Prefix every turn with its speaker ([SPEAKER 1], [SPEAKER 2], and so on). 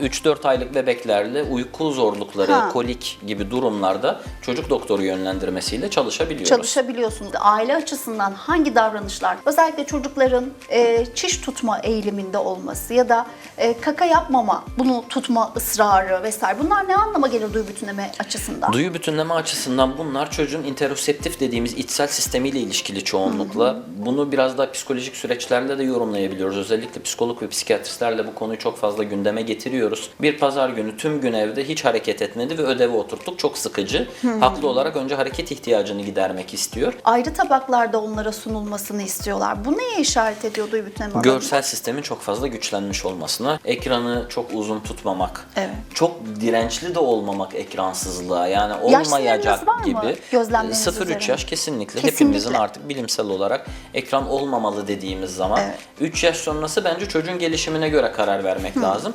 [SPEAKER 1] 3-4 aylık bebeklerle uyku zorlukları,
[SPEAKER 2] Ha.
[SPEAKER 1] kolik gibi durumlarda çocuk doktoru yönlendirmesiyle çalışabiliyoruz.
[SPEAKER 2] çalışabiliyorsunuz. Aile açısından hangi davranışlar, özellikle çocukların e, çiş tutma eğiliminde olması ya da e, kaka yapmama, bunu tutma ısrarı vesaire bunlar ne anlama gelir duyu bütünleme açısından?
[SPEAKER 1] Duyu bütünleme açısından bunlar çocuğun interoceptif dediğimiz içsel sistemiyle ilişkili çoğunlukla. Bunu biraz daha psikolojik süreçlerle de yorumlayabiliyoruz. Özellikle psikolog ve psikiyatristlerle bu konuyu çok fazla gündeme getiriyoruz. Bir pazar günü tüm gün evde hiç hareket etmedi ve ödevi oturttuk. Çok sıkıcı. Haklı olarak önce hareket ihtiyacını gidermek istiyor.
[SPEAKER 2] Ayrı tabaklarda onlara sunulmasını istiyorlar. Bu neye işaret ediyor duyu bütünleme?
[SPEAKER 1] Görsel sistemin çok fazla güçlenmiş olmasına, ekranı çok uzun tutmamak,
[SPEAKER 2] Evet.
[SPEAKER 1] çok dirençli de olmamak ekransızlığa yani olmayacak
[SPEAKER 2] var
[SPEAKER 1] gibi.
[SPEAKER 2] gözlemleriniz
[SPEAKER 1] 0-3
[SPEAKER 2] üzerine?
[SPEAKER 1] yaş kesinlikle,
[SPEAKER 2] Kesinlikle.
[SPEAKER 1] hepimizin artık bilimsel olarak ekran olmamalı dediğimiz zaman
[SPEAKER 2] Evet.
[SPEAKER 1] 3 yaş sonrası bence çocuğun gelişimine göre karar vermek lazım.